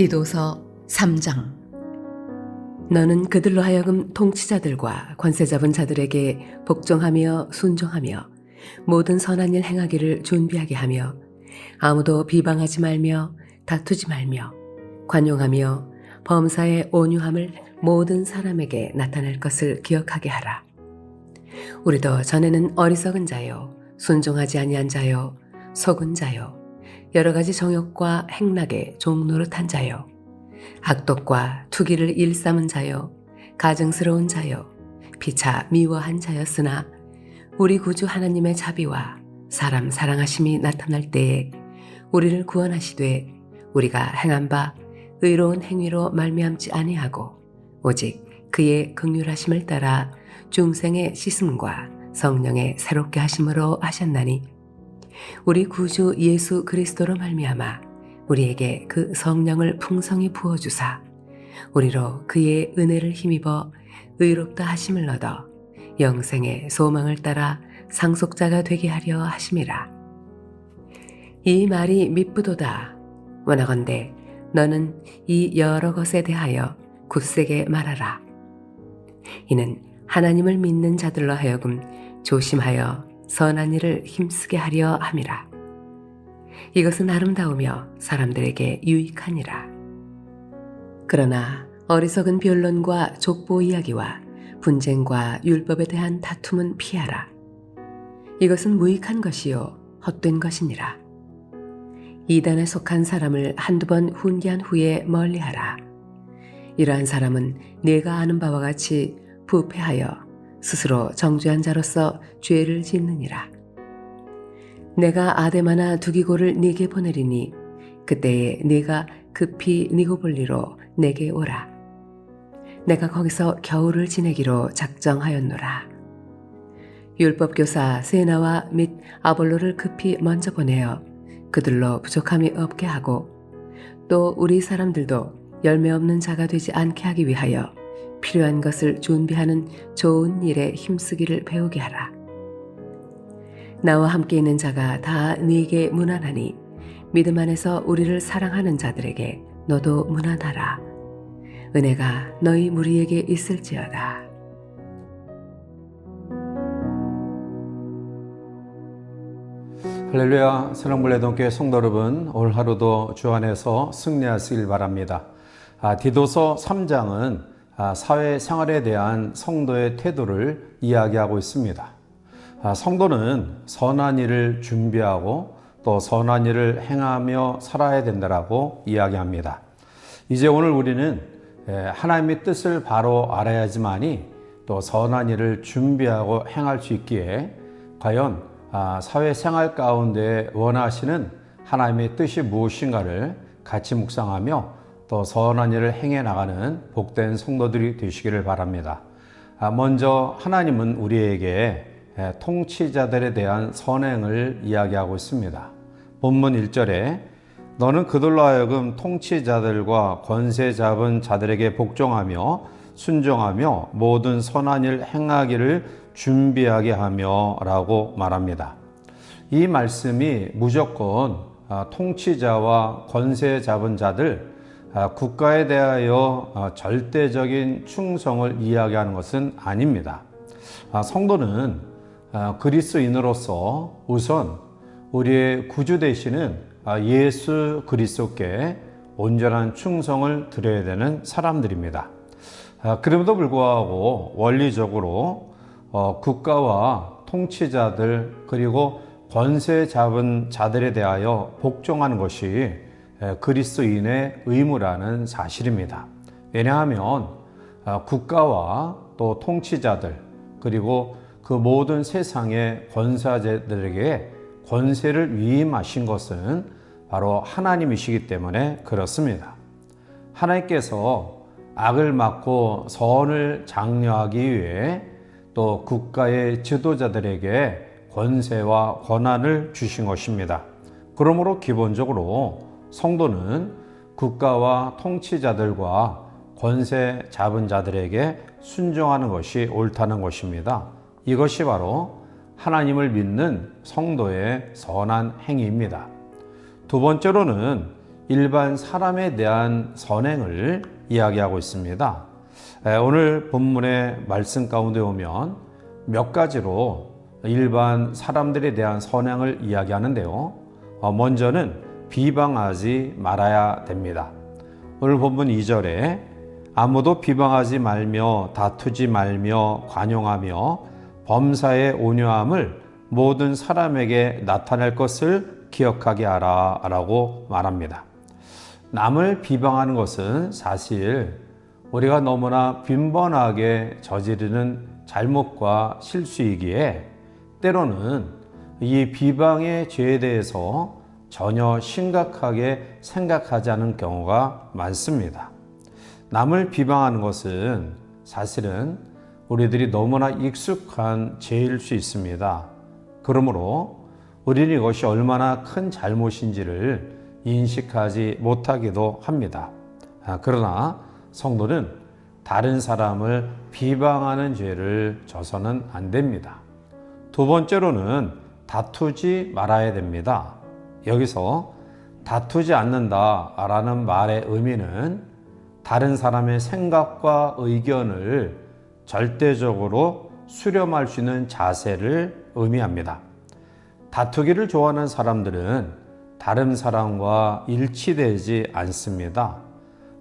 디도서 3장 너는 그들로 하여금 통치자들과 권세 잡은 자들에게 복종하며 순종하며 모든 선한 일 행하기를 준비하게 하며 아무도 비방하지 말며 다투지 말며 관용하며 범사의 온유함을 모든 사람에게 나타낼 것을 기억하게 하라. 우리도 전에는 어리석은 자요 순종하지 아니한 자요 속은 자요 여러 가지 정욕과 행락에 종노릇한 자요 악독과 투기를 일삼은 자요 가증스러운 자요 피차 미워한 자였으나 우리 구주 하나님의 자비와 사람 사랑하심이 나타날 때에 우리를 구원하시되 우리가 행한 바 의로운 행위로 말미암지 아니하고 오직 그의 극률하심을 따라 중생의 씻음과 성령의 새롭게 하심으로 하셨나니 우리 구주 예수 그리스도로 말미암아 우리에게 그 성령을 풍성히 부어 주사 우리로 그의 은혜를 힘입어 의롭다 하심을 얻어 영생의 소망을 따라 상속자가 되게 하려 하심이라. 이 말이 미쁘도다. 원하건대 너는 이 여러 것에 대하여 굳세게 말하라. 이는 하나님을 믿는 자들로 하여금 조심하여 선한 일을 힘쓰게 하려 함이라. 이것은 아름다우며 사람들에게 유익하니라. 그러나 어리석은 변론과 족보 이야기와 분쟁과 율법에 대한 다툼은 피하라. 이것은 무익한 것이요 헛된 것이니라. 이단에 속한 사람을 한두 번 훈계한 후에 멀리하라. 이러한 사람은 내가 아는 바와 같이 부패하여 스스로 정죄한 자로서 죄를 짓느니라. 내가 아데마나 두기고를 네게 보내리니 그때에 네가 급히 니고볼리로 내게 오라. 내가 거기서 겨울을 지내기로 작정하였노라. 율법교사 세나와 및 아볼로를 급히 먼저 보내어 그들로 부족함이 없게 하고 또 우리 사람들도 열매 없는 자가 되지 않게 하기 위하여 필요한 것을 준비하는 좋은 일에 힘쓰기를 배우게 하라. 나와 함께 있는 자가 다 네게 무난하니 믿음 안에서 우리를 사랑하는 자들에게 너도 무난하라. 은혜가 너희 무리에게 있을지어다. 할렐루야 사랑불레동교회 성도 여러분 올 하루도 주 안에서 승리하시길 바랍니다. 아, 디도서 3장은 아, 사회생활에 대한 성도의 태도를 이야기하고 있습니다. 아, 성도는 선한 일을 준비하고 또 선한 일을 행하며 살아야 된다라고 이야기합니다. 이제 오늘 우리는 하나님의 뜻을 바로 알아야지만이 또 선한 일을 준비하고 행할 수 있기에 과연 사회생활 가운데 원하시는 하나님의 뜻이 무엇인가를 같이 묵상하며 또 선한 일을 행해 나가는 복된 성도들이 되시기를 바랍니다. 먼저 하나님은 우리에게 통치자들에 대한 선행을 이야기하고 있습니다. 본문 1절에 너는 그들로 하여금 통치자들과 권세 잡은 자들에게 복종하며 순종하며 모든 선한 일 행하기를 준비하게 하며 라고 말합니다. 이 말씀이 무조건 통치자와 권세 잡은 자들, 국가에 대하여 절대적인 충성을 이야기하는 것은 아닙니다. 성도는 그리스인으로서 우선 우리의 구주 되시는 예수 그리스도께 온전한 충성을 드려야 되는 사람들입니다. 그럼에도 불구하고 원리적으로 국가와 통치자들 그리고 권세 잡은 자들에 대하여 복종하는 것이 그리스도인의 의무라는 사실입니다. 왜냐하면 국가와 또 통치자들 그리고 그 모든 세상의 권사자들에게 권세를 위임하신 것은 바로 하나님이시기 때문에 그렇습니다. 하나님께서 악을 막고 선을 장려하기 위해 또 국가의 지도자들에게 권세와 권한을 주신 것입니다. 그러므로 기본적으로 성도는 국가와 통치자들과 권세 잡은 자들에게 순종하는 것이 옳다는 것입니다. 이것이 바로 하나님을 믿는 성도의 선한 행위입니다. 두 번째로는 일반 사람에 대한 선행을 이야기하고 있습니다. 에, 오늘 본문의 말씀 가운데 오면 몇 가지로 일반 사람들에 대한 선행을 이야기하는데요. 어, 먼저는 비방하지 말아야 됩니다. 오늘 본문 2절에 아무도 비방하지 말며 다투지 말며 관용하며 범사의 온유함을 모든 사람에게 나타낼 것을 기억하게 하라 라고 말합니다. 남을 비방하는 것은 사실 우리가 너무나 빈번하게 저지르는 잘못과 실수이기에 때로는 이 비방의 죄에 대해서 전혀 심각하게 생각하지 않은 경우가 많습니다. 남을 비방하는 것은 사실은 우리들이 너무나 익숙한 죄일 수 있습니다. 그러므로 우리는 이것이 얼마나 큰 잘못인지를 인식하지 못하기도 합니다. 아, 그러나 성도는 다른 사람을 비방하는 죄를 져서는 안 됩니다. 두 번째로는 다투지 말아야 됩니다. 여기서 다투지 않는다 라는 말의 의미는 다른 사람의 생각과 의견을 절대적으로 수렴할 수 있는 자세를 의미합니다. 다투기를 좋아하는 사람들은 다른 사람과 일치되지 않습니다.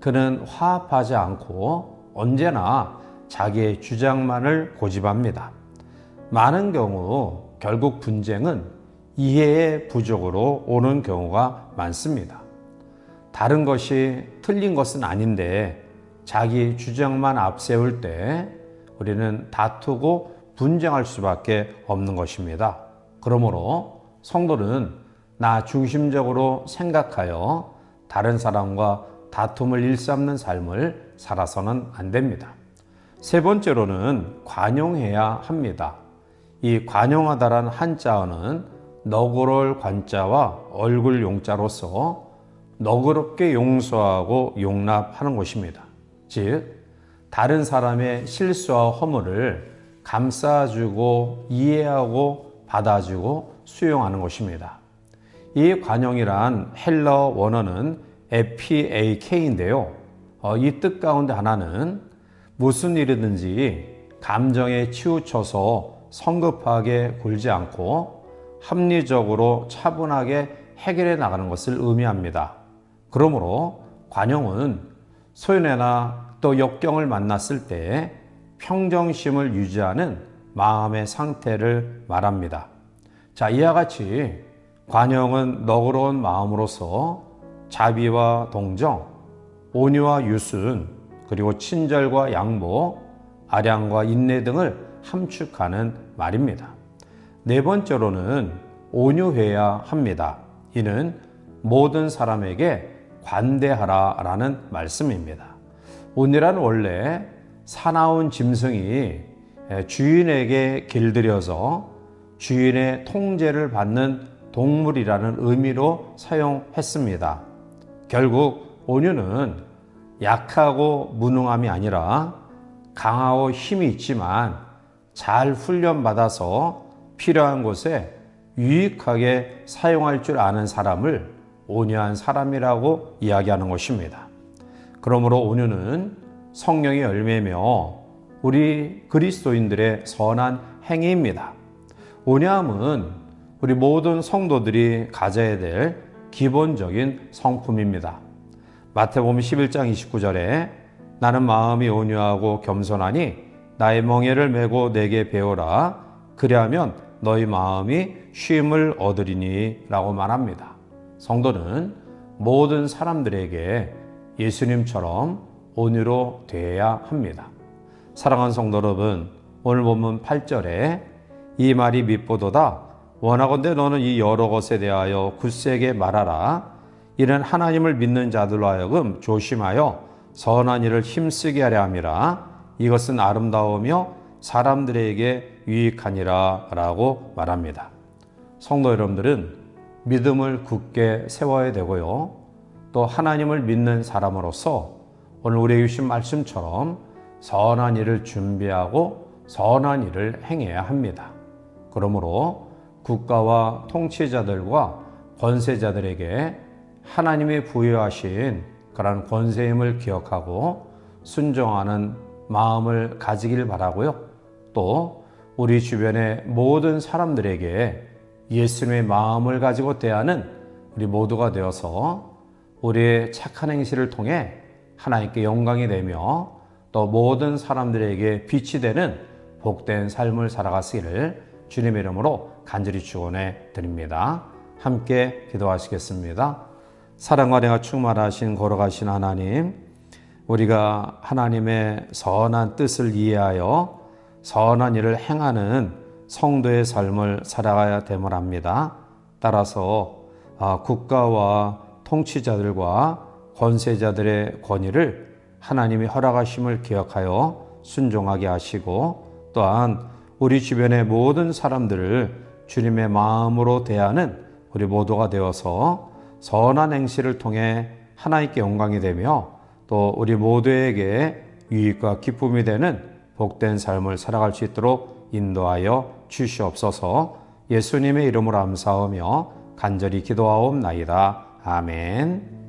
그는 화합하지 않고 언제나 자기의 주장만을 고집합니다. 많은 경우 결국 분쟁은 이해의 부족으로 오는 경우가 많습니다. 다른 것이 틀린 것은 아닌데 자기 주장만 앞세울 때 우리는 다투고 분쟁할 수밖에 없는 것입니다. 그러므로 성도는 나 중심적으로 생각하여 다른 사람과 다툼을 일삼는 삶을 살아서는 안 됩니다. 세 번째로는 관용해야 합니다. 이 관용하다란 한자어는 너그러울 관자와 얼굴 용자로서 너그럽게 용서하고 용납하는 것입니다. 즉, 다른 사람의 실수와 허물을 감싸주고 이해하고 받아주고 수용하는 것입니다. 이 관용이란 헬러 원어는 FPAK인데요. 어, 이뜻 가운데 하나는 무슨 일이든지 감정에 치우쳐서 성급하게 굴지 않고 합리적으로 차분하게 해결해 나가는 것을 의미합니다. 그러므로 관용은 소연애나 또 역경을 만났을 때 평정심을 유지하는 마음의 상태를 말합니다. 자, 이와 같이 관용은 너그러운 마음으로서 자비와 동정, 온유와 유순, 그리고 친절과 양보, 아량과 인내 등을 함축하는 말입니다. 네 번째로는 온유해야 합니다. 이는 모든 사람에게 관대하라 라는 말씀입니다. 온유란 원래 사나운 짐승이 주인에게 길들여서 주인의 통제를 받는 동물이라는 의미로 사용했습니다. 결국 온유는 약하고 무능함이 아니라 강하고 힘이 있지만 잘 훈련받아서 필요한 곳에 유익하게 사용할 줄 아는 사람을 온유한 사람이라고 이야기하는 것입니다. 그러므로 온유는 성령의 열매며 우리 그리스도인들의 선한 행위입니다. 온유함은 우리 모든 성도들이 가져야 될 기본적인 성품입니다. 마태복음 11장 29절에 나는 마음이 온유하고 겸손하니 나의 멍에를 메고 내게 배우라 그리하면 너희 마음이 쉼을 얻으리니 라고 말합니다. 성도는 모든 사람들에게 예수님처럼 온유로 되어야 합니다. 사랑하는 성도 여러분, 오늘 본문 8절에 이 말이 밑보도다 원하건대 너는 이 여러 것에 대하여 굳세게 말하라. 이는 하나님을 믿는 자들로 하여금 조심하여 선한 일을 힘쓰게 하려 함이라. 이것은 아름다우며 사람들에게 유익하니라 라고 말합니다. 성도 여러분들은 믿음을 굳게 세워야 되고요. 또 하나님을 믿는 사람으로서 오늘 우리에게 주신 말씀처럼 선한 일을 준비하고 선한 일을 행해야 합니다. 그러므로 국가와 통치자들과 권세자들에게 하나님이 부여하신 그런 권세임을 기억하고 순종하는 마음을 가지길 바라고요. 또 우리 주변의 모든 사람들에게 예수님의 마음을 가지고 대하는 우리 모두가 되어서 우리의 착한 행실을 통해 하나님께 영광이 되며 또 모든 사람들에게 빛이 되는 복된 삶을 살아가시기를 주님의 이름으로 간절히 축원해 드립니다. 함께 기도하시겠습니다. 사랑과 내가 충만하신 걸어가신 하나님, 우리가 하나님의 선한 뜻을 이해하여 선한 일을 행하는 성도의 삶을 살아가야 됨을 합니다. 따라서 아, 국가와 통치자들과 권세자들의 권위를 하나님이 허락하심을 기억하여 순종하게 하시고 또한 우리 주변의 모든 사람들을 주님의 마음으로 대하는 우리 모두가 되어서 선한 행실을 통해 하나님께 영광이 되며 또 우리 모두에게 유익과 기쁨이 되는 복된 삶을 살아갈 수 있도록 인도하여 주시옵소서 예수님의 이름으로 감사하며 간절히 기도하옵나이다. 아멘.